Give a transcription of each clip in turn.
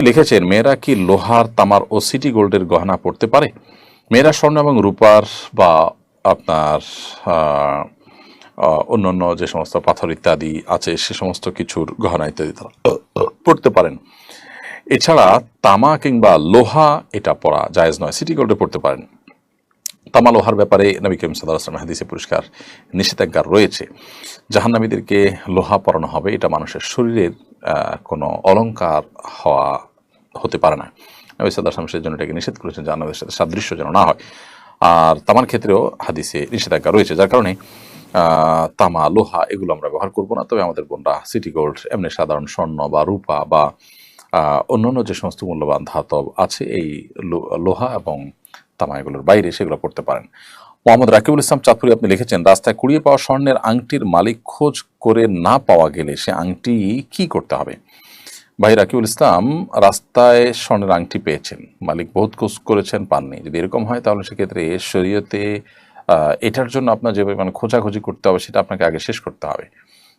লিখেছেন মেয়েরা কি লোহার তামার ও সিটি গোল্ডের গহনা পড়তে পারে? মেয়েরা স্বর্ণ এবং রূপার বা আপনার আহ, অন্যান্য যে সমস্ত পাথর ইত্যাদি আছে সে সমস্ত কিছুর গহনা ইত্যাদি তারা পড়তে পারেন। এছাড়া তামা কিংবা লোহা এটা পড়া জায়েজ নয় সিটি গোল্ডে পড়তে পারেন। তামা লোহার ব্যাপারে নবী সাল্লাহ আসলাম হাদিসে পুরস্কার নিষেধাজ্ঞা রয়েছে। জাহান্নামীদেরকে লোহা পরানো হবে এটা মানুষের শরীরের কোনো অলঙ্কার হওয়া হতে পারে না। নবী আসলাম সেই জন্য এটাকে নিষেধ করেছেন যে জাহান্নামের সাথে সাদৃশ্য যেন না হয়। আর তামার ক্ষেত্রেও হাদিসে নিষেধাজ্ঞা রয়েছে, যার কারণে তামা, লোহা এগুলো আমরা ব্যবহার করব না। তবে আমাদের বোনরা সিটি গোল্ড, এমনি সাধারণ স্বর্ণ বা রূপা বা অন্যান্য যে সমস্ত মূল্যবান ধাতব আছে, এই লোহা এবং তামা এগুলোর বাইরে সেগুলো পড়তে পারেন। মোহাম্মদ রাকিবুল ইসলাম চাঁদপুরি আপনি লিখেছেন, রাস্তায় কুড়িয়ে পাওয়া স্বর্ণের আংটির মালিক খোঁজ করে না পাওয়া গেলে সে আংটি কি করতে হবে? ভাই রাকিবুল ইসলাম রাস্তায় স্বর্ণের আংটি পেয়েছেন। মালিক বহুত খোঁজ করেছেন, পাননি। যদি এরকম হয়, তাহলে সেক্ষেত্রে শরীয়তে এটার জন্য আপনার যে মানে খোঁজাখুঁজি করতে হবে, সেটা আপনাকে আগে শেষ করতে হবে।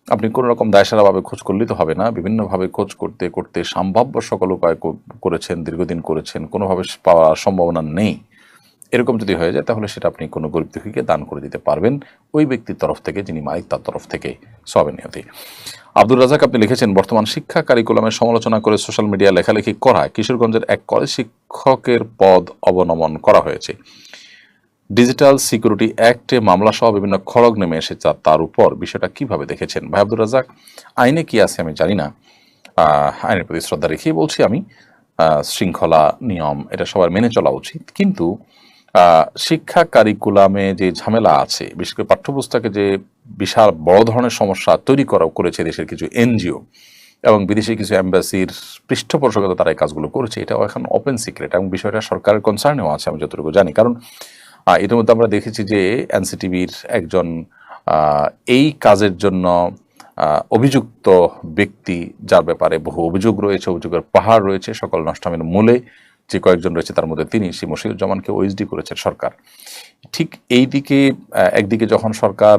আপনি কোনো রকম দায়সারাভাবে খোঁজ করলে তো হবে না। বিভিন্নভাবে খোঁজ করতে করতে সম্ভাব্য সকল উপায় করেছেন, দীর্ঘদিন করেছেন, কোনোভাবে পাওয়ার সম্ভাবনা নেই। এরকম যদি হয়ে যায়, তাহলে সেটা আপনি কোনো গরিব দুঃখীকে দান করে দিতে পারবেন। ওই ব্যক্তির তরফ থেকে, যিনি মালিক, তার তরফ থেকে সবে নিয়তি। আব্দুর রাজাক আপনি লিখেছেন, বর্তমান শিক্ষা কারিকুলামের সমালোচনা করে সোশ্যাল মিডিয়া লেখালেখি করায় কিশোরগঞ্জের এক কলেজ শিক্ষকের পদ অবনমন করা হয়েছে। ডিজিটাল সিকিউরিটি অ্যাক্টে মামলা সহ বিভিন্ন খড়গ নেমে এসেছে তার উপর বিষয়টা কীভাবে দেখেছেন? ভাই আব্দুর রাজাক আইনে কি আছে আমি জানি না। আইনের প্রতি শ্রদ্ধা রেখেই বলছি আমি। শৃঙ্খলা নিয়ম, এটা সবার মেনে চলা উচিত। কিন্তু শিক্ষা কারিকুলামে যে ঝামেলা আছে, বিশেষ করে পাঠ্যপুস্তকে যে বিশাল বড় ধরনের সমস্যা তৈরি করা করেছে দেশের কিছু এনজিও এবং বিদেশি কিছু অ্যাম্বাসির পৃষ্ঠপোষকতা তারা এই কাজগুলো করেছে, এটাও এখন ওপেন সিক্রেট এবং বিষয়টা সরকারের কনসার্নেও আছে আমি যতটুকু জানি। কারণ ইতিমধ্যে আমরা দেখেছি যে এনসিটিভির একজন এই কাজের জন্য অভিযুক্ত ব্যক্তি, যার ব্যাপারে বহু অভিযোগ রয়েছে, অভিযোগের পাহাড় রয়েছে, সকল নষ্টামের মূলে যে কয়েকজন রয়েছে তার মধ্যে তিনি সেই মশিউজ্জামানকে ওএসডি করেছেন সরকার। ঠিক এই দিকে একদিকে যখন সরকার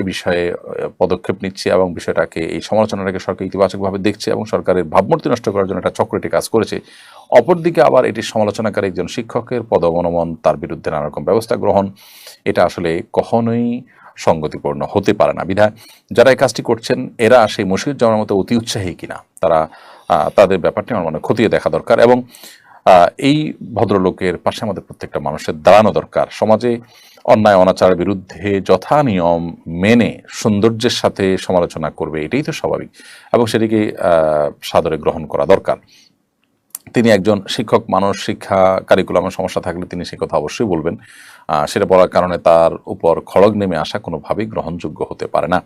এ বিষয়ে পদক্ষেপ নিচ্ছে এবং বিষয়টাকে, এই সমালোচনাটাকে সরকার ইতিবাচকভাবে দেখছে এবং সরকারের ভাবমূর্তি নষ্ট করার জন্য একটা চক্রটি কাজ করেছে, অপরদিকে আবার এটি সমালোচনাকারী একজন শিক্ষকের পদ অবনমন তার বিরুদ্ধে নানা রকম ব্যবস্থা গ্রহণ। এটা আসলে কখনোই সঙ্গতিপূর্ণ হতে পারে না। বিধায় যারা এই কাজটি করছেন, এরা সেই মশিউজ্জামানের মতো অতি উৎসাহী কিনা, তারা তাদের ব্যাপারটি আমার মনে খতিয়ে দেখা দরকার এবং এই ভদ্রলোকের পাশে আমাদের প্রত্যেকটা মানুষের দাঁড়ানো দরকার। সমাজে অন্যায় অনাচারের বিরুদ্ধে যথা নিয়ম মেনে সৌন্দর্যের সাথে সমালোচনা করবে, এটাই তো স্বাভাবিক এবং সেটিকে সাদরে গ্রহণ করা দরকার। তিনি একজন শিক্ষক মানুষ, শিক্ষা কারিকুলামের সমস্যা থাকলে তিনি সে কথা অবশ্যই বলবেন। সেটা বলার কারণে তার উপর খড়গ নেমে আসা কোনোভাবেই গ্রহণযোগ্য হতে পারে না।